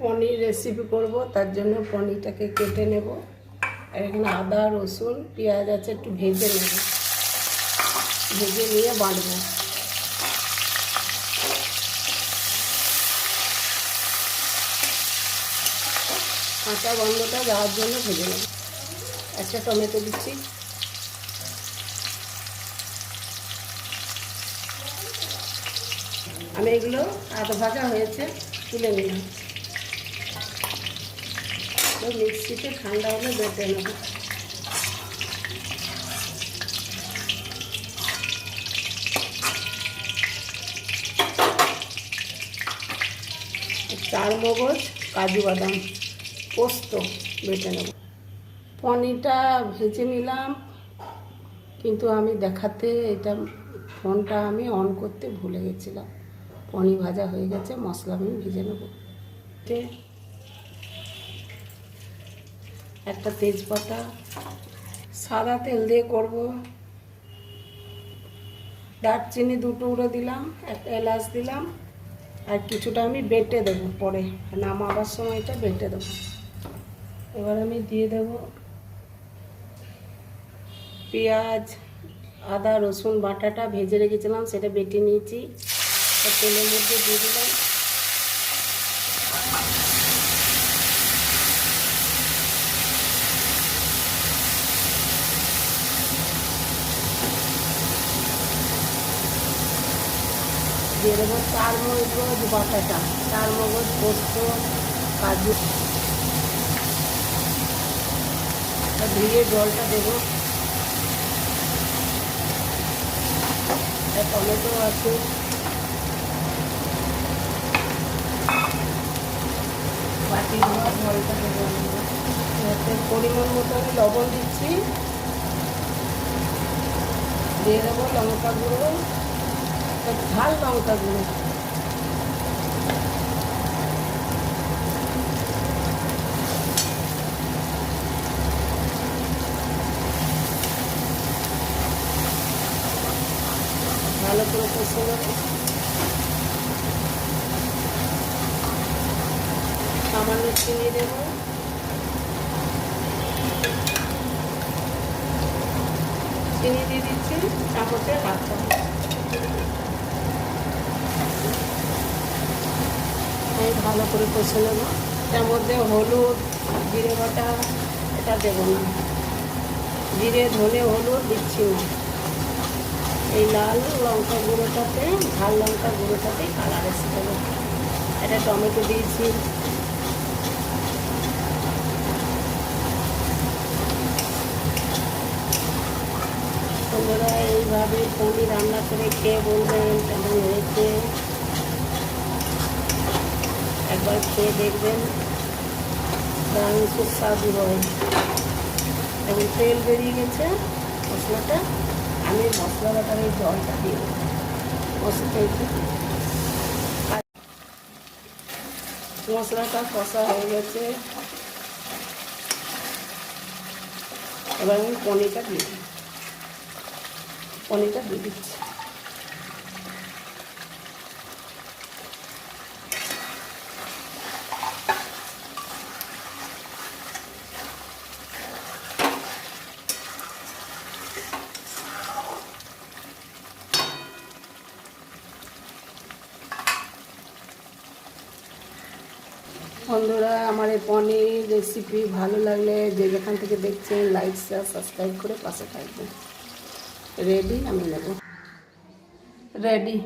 পনির recipe করব, তার জন্য পনিরটাকে কেটে নেব। আর এখানে আদা, রসুন, পেঁয়াজ আছে, একটু ভেজে নেব। ভেজে নিয়ে বাঁধবো কাঁচা গন্ধটা যাওয়ার জন্য ভেজে নেব। একটা টমেটো দিচ্ছি। আমি এগুলো আধ ভাজা হয়েছে, তুলে নিলাম। মিক্সিতে ঠান্ডা হলে বেটে নেব। চার মগজ কাজু বাদাম পোস্ত বেটে নেব। পনিরটা ভেজে নিলাম, কিন্তু আমি দেখাতে এটা ফোনটা আমি অন করতে ভুলে গেছিলাম। পনির ভাজা হয়ে গেছে, মশলা আমি ভেজে নেব। একটা তেজপাতা, সাদা তেল দিয়ে করব। দারচিনি দুটো উড়ে দিলাম একটা এলাচ দিলাম, আর কিছুটা আমি বেটে দেবো পরে। নামাবার সময়টা বেটে দেবো। এবার আমি দিয়ে দেব পেঁয়াজ, আদা, রসুন, বাটাটা ভেজে রেখেছিলাম, সেটা বেটে নিয়েছি। তেলের মধ্যে দিয়ে দিলাম দিয়ে দেবো। চার মগজ বাটাটা চার মগজ পোস্ত, কাজু। ধুয়ে জলটা দেবো। টমেটো আছে। বাটি জলটা দেবো। পরিমাণ মতো আমি লবণ দিচ্ছি। দিয়ে দেবো লঙ্কা গুঁড়ো। একটা ঝাল লঙ্কা গুঁড়ো ভালো করে কষে সামান্য চিনি দেবো। চিনি দিয়ে দিচ্ছি, চামচের হাত আমি ভালো করে কষে নেব তার মধ্যে হলুদ, জিরে বাটা, এটা দেবো না। জিরে, ধনে, হলুদ দিচ্ছি না। এই লাল লঙ্কা গুঁড়োটাতে, ঝাল লঙ্কা গুঁড়োটাতে কালার এসে দেবো এটা টমেটো দিয়েছি। তোমরা এইভাবে পনির রান্না করে খেয়ে বলবেন কেমন হয়েছে? একবার খেয়ে দেখবেন। দারুণ সুস্বাদু হয়। এবং তেল বেরিয়ে গেছে, মশলাটা। আমি মশলা বাটার এই জলটা দিয়ে মশলাটা মশলাটা কষা হয়ে গেছে। এবার আমি পনিরটা দিয়ে পনিরটা দিয়ে দিচ্ছি। বন্ধুরা, আমার এই পনির রেসিপি ভালো লাগলে যে যেখান থেকে দেখছেন লাইক শেয়ার সাবস্ক্রাইব করে পাশে থাকবেন। রেডি আমি নেব। রেডি